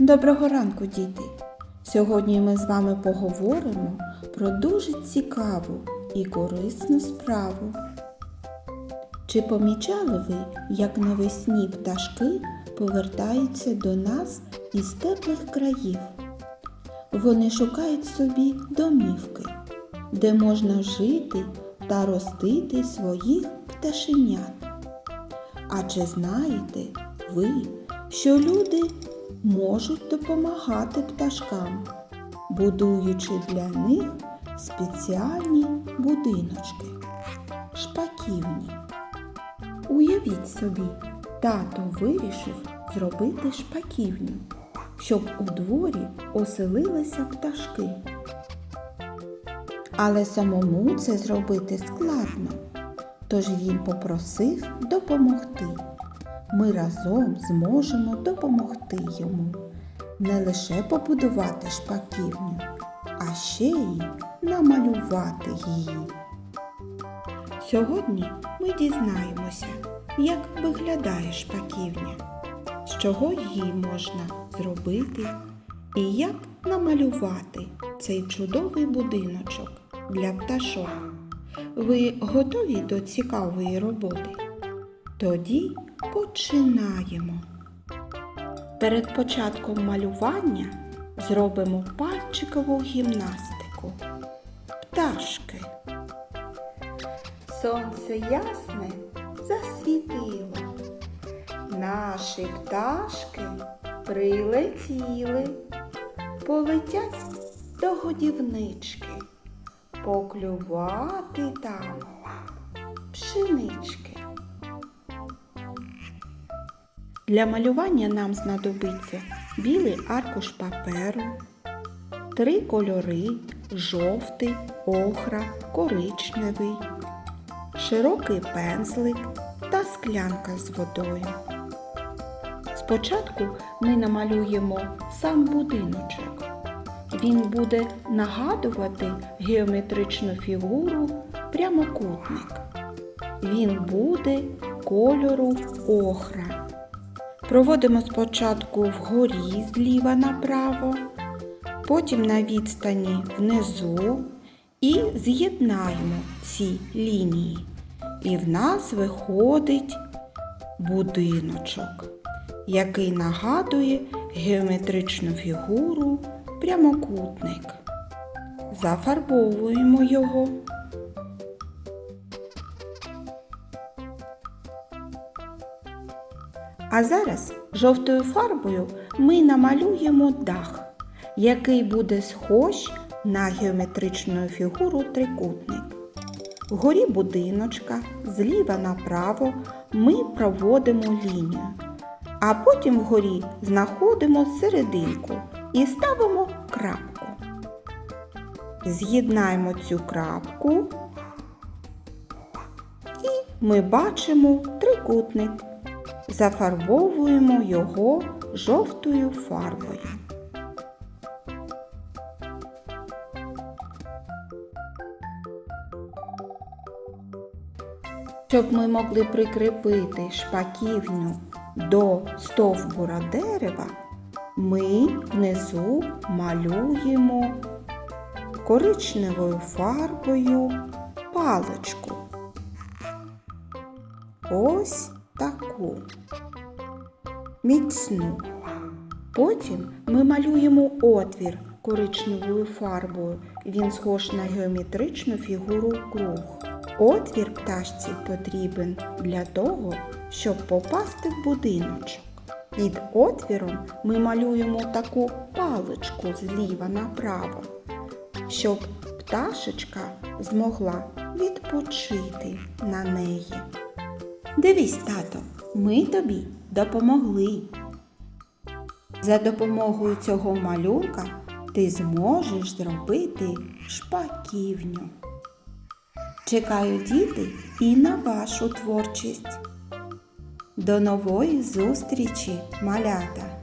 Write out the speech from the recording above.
Доброго ранку, діти! Сьогодні ми з вами поговоримо про дуже цікаву і корисну справу. Чи помічали ви, як навесні пташки повертаються до нас із теплих країв? Вони шукають собі домівки, де можна жити та ростити своїх пташенят. А чи знаєте ви, що люди можуть допомагати пташкам, будуючи для них спеціальні будиночки, шпаківні? Уявіть собі, тато вирішив зробити шпаківню, щоб у дворі оселилися пташки. Але самому це зробити складно, тож він попросив допомогти. Ми разом зможемо допомогти йому не лише побудувати шпаківню, а ще й намалювати її. Сьогодні ми дізнаємося, як виглядає шпаківня, з чого її можна зробити і як намалювати цей чудовий будиночок для пташок. Ви готові до цікавої роботи? Тоді починаємо. Перед початком малювання зробимо пальчикову гімнастику. Пташки. Сонце ясне засвітило. Наші пташки прилетіли, полетять до годівнички, поклювати там пшенички. Для малювання нам знадобиться білий аркуш паперу, три кольори жовтий, охра, коричневий, широкий пензлик та склянка з водою. Спочатку ми намалюємо сам будиночок. Він буде нагадувати геометричну фігуру прямокутник. Він буде кольору охра. Проводимо спочатку вгорі зліва направо, потім на відстані внизу і з'єднаємо ці лінії. І в нас виходить будиночок, який нагадує геометричну фігуру прямокутник. Зафарбовуємо його. А зараз жовтою фарбою ми намалюємо дах, який буде схож на геометричну фігуру трикутник. Вгорі будиночка, зліва направо ми проводимо лінію, а потім вгорі знаходимо серединку і ставимо крапку. З'єднаємо цю крапку і ми бачимо трикутник зафарбовуємо його жовтою фарбою. Щоб ми могли прикріпити шпаківню до стовбура дерева, ми внизу малюємо коричневою фарбою паличку. Ось таку міцну. Потім ми малюємо отвір коричневою фарбою. Він схож на геометричну фігуру круг. Отвір пташці потрібен для того, щоб попасти в будиночок. Під отвіром ми малюємо таку паличку зліва направо, щоб пташечка змогла відпочити на неї. Дивись, тато, ми тобі допомогли. За допомогою цього малюнка ти зможеш зробити шпаківню. Чекаю діти і на вашу творчість. До нової зустрічі, малята!